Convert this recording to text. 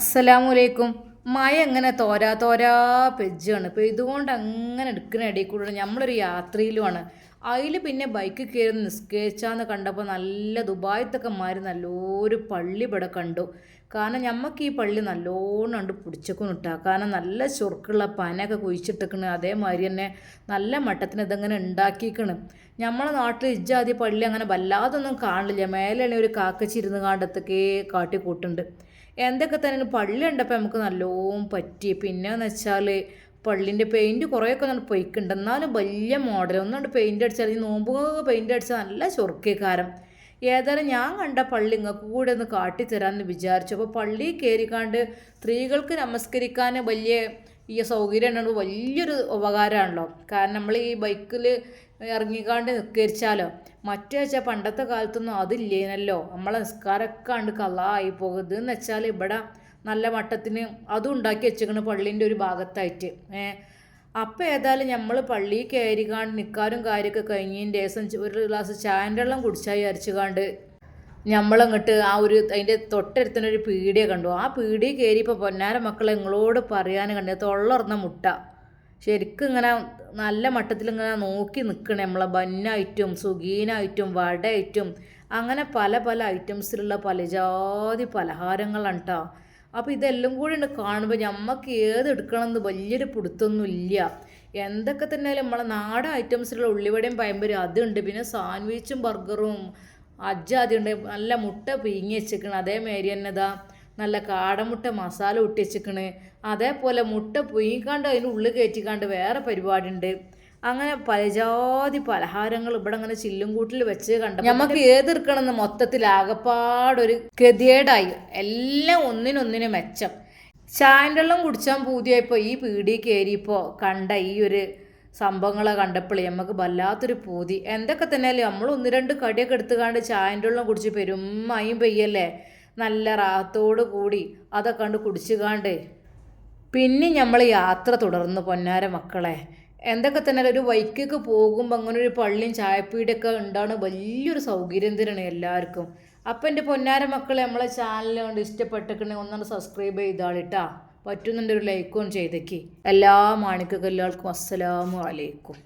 അസ്സലാമലൈക്കും. മഴ എങ്ങനെ തോരാ തോരാ പെജ്ജാണ്. ഇപ്പോൾ ഇതുകൊണ്ട് അങ്ങനെ എടുക്കുന്ന ഇടയിൽ കൂടെ നമ്മളൊരു യാത്രയിലുമാണ്. അതിൽ പിന്നെ ബൈക്ക് കയറി നിസ്കരിച്ചാന്ന് കണ്ടപ്പോൾ നല്ല ദുബായത്തൊക്കെ മാറി നല്ലൊരു പള്ളി ഇവിടെ കണ്ടു. കാരണം ഞമ്മക്ക് ഈ പള്ളി നല്ലോണം കണ്ട് പിടിച്ചൊക്കെ ഇട്ടാ കാരണം നല്ല ചുറുക്കുള്ള പനയൊക്കെ കുഴിച്ചിട്ടിക്കണ്. അതേമാതിരി തന്നെ നല്ല മട്ടത്തിന് ഇതങ്ങനെ ഉണ്ടാക്കിക്കണ് നമ്മളെ നാട്ടിൽ ഇജ്ജാതി പള്ളി അങ്ങനെ വല്ലാതൊന്നും കാണില്ല മേലെ ഒരു കാക്കച്ചിരുന്ന് കാണ്ടത്തൊക്കെ കാട്ടിക്കൂട്ടുണ്ട്. എന്തൊക്കെ തന്നെ പള്ളി ഉണ്ടപ്പോൾ നമുക്ക് നല്ലോണം പറ്റി. പിന്നെയെന്ന് വെച്ചാൽ പള്ളിന്റെ പെയിന്റ് കുറേയൊക്കെ നമ്മൾ പൊയ്ക്കുണ്ട്. എന്നാലും വലിയ മോഡൽ ഒന്നുകൊണ്ട് പെയിന്റ് അടിച്ചാൽ ഈ നോമ്പ് പെയിന്റ് അടിച്ചാൽ നല്ല ചൊറുക്കേക്കാരം. ഏതായാലും ഞാൻ കണ്ട പള്ളി നിങ്ങൾക്ക് കൂടെ ഒന്ന് കാട്ടിത്തരാമെന്ന് വിചാരിച്ചു. അപ്പോൾ പള്ളി കയറിക്കാണ്ട് സ്ത്രീകൾക്ക് നമസ്കരിക്കാൻ വലിയ ഈ സൗകര്യം ഉള്ളത് വലിയൊരു ഉപകാരമാണല്ലോ കാരണം നമ്മൾ ഈ ബൈക്കിൽ ഇറങ്ങിക്കാണ്ട് നിസ്കരിച്ചാലോ? മറ്റേ വെച്ചാൽ പണ്ടത്തെ കാലത്തൊന്നും അതില്ലേനല്ലോ. നമ്മളെ നിസ്കാരമൊക്കെ കണ്ട് കള്ളായി പോകുന്നത് എന്ന് വെച്ചാൽ ഇവിടെ നല്ല മട്ടത്തിന് അതും ഉണ്ടാക്കി വെച്ചേക്കണ് പള്ളീന്റെ ഒരു ഭാഗത്തായിട്ട്. ഏഹ് അപ്പം ഏതായാലും നമ്മൾ പള്ളിയിൽ കയറിക്കാണ്ട് നിൽക്കാനും കാര്യമൊക്കെ കഴിഞ്ഞതിന്റെ ശേഷം ഒരു ഗ്ലാസ് ചായന്റെ വെള്ളം കുടിച്ചാൽ വിചാരിച്ചുകാണ്ട് നമ്മളങ്ങോട്ട് ആ ഒരു അതിന്റെ തൊട്ടടുത്തൊരു പീടിയെ കണ്ടു. ആ പീടിയ കയറിയപ്പോൾ പൊന്നാര മക്കളെ നിങ്ങളോട് പറയാൻ കണ്ടത് തൊള്ളർന്ന മുട്ട. ശരിക്കും ഇങ്ങനെ നല്ല മട്ടത്തിൽ ഇങ്ങനെ നോക്കി നിൽക്കണേ നമ്മളെ ബന്നായിട്ടും സുഗീനായിട്ടും വടയായിട്ടും അങ്ങനെ പല പല ഐറ്റംസിലുള്ള പല ജാതി പലഹാരങ്ങളാണ് കേട്ടോ അപ്പോൾ ഇതെല്ലാം കൂടി ഉണ്ട് കാണുമ്പോൾ നമുക്ക് ഏത് എടുക്കണമെന്ന് വലിയൊരു പിടുത്തൊന്നും ഇല്ല. എന്തൊക്കെ തന്നെ നമ്മളെ നാടൻ ഐറ്റംസിലുള്ള ഉള്ളിവടയും പയമ്പരും അതുണ്ട്. പിന്നെ സാൻഡ്വിച്ചും ബർഗറും അജ്ജാതി ഉണ്ട് നല്ല മുട്ട പിഴിഞ്ഞ് വെച്ചിരിക്കണം അതേമാതിരി തന്നെ ഇതാ നല്ല കാടമുട്ട മസാല ഒട്ടിച്ചിക്കണ്. അതേപോലെ മുട്ട പുയിക്കാണ്ട് അതിന്റെ ഉള്ളിൽ കയറ്റിക്കാണ്ട് വേറെ പരിപാടി ഉണ്ട് അങ്ങനെ പലജാതി പലഹാരങ്ങൾ ഇവിടെ അങ്ങനെ ചില്ലും കൂട്ടിൽ വെച്ച് കണ്ട നമുക്ക് ഏതെടുക്കണമെന്ന് മൊത്തത്തിൽ ആകപ്പാടൊരു ഗതികേടായി. എല്ലാം ഒന്നിനൊന്നിന് മെച്ചം. ചായന്റെ വെള്ളം കുടിച്ചാൽ പൂതിയായപ്പോൾ ഈ പീടി കയറിയപ്പോൾ കണ്ട ഈ ഒരു സംഭവങ്ങളെ കണ്ടപ്പോഴേ നമുക്ക് വല്ലാത്തൊരു പൂതി. എന്തൊക്കെ തന്നെയല്ലേ നമ്മൾ ഒന്ന് രണ്ട് കടിയൊക്കെ എടുത്തുകാണ്ട് ചായന്റെ വെള്ളം കുടിച്ച് പെരുമയും പെയ്യല്ലേ? നല്ല റാത്തോട് കൂടി അതൊക്കെ കണ്ട് കുടിച്ചുകാണ്ട്. പിന്നെ നമ്മൾ യാത്ര തുടർന്നു പൊന്നാര മക്കളെ. എന്തൊക്കെ തന്നെ ഒരു വൈക്കൊക്കെ പോകുമ്പോൾ അങ്ങനെ ഒരു പള്ളിയും ചായപ്പീടൊക്കെ ഉണ്ടാണ് വലിയൊരു സൗകര്യം തന്നെയാണ് എല്ലാവർക്കും. അപ്പം എന്റെ പൊന്നാര മക്കളെ നമ്മളെ ചാനൽ കൊണ്ട് ഇഷ്ടപ്പെട്ടിട്ടുണ്ടെങ്കിൽ ഒന്നാണ് സബ്സ്ക്രൈബ് ചെയ്താളിട്ടാ. പറ്റുന്നുണ്ട് ഒരു ലൈക്കും ചെയ്തേക്ക്. എല്ലാ മാണിക്കല്ലാൾക്കും അസ്സലാമു അലൈക്കും.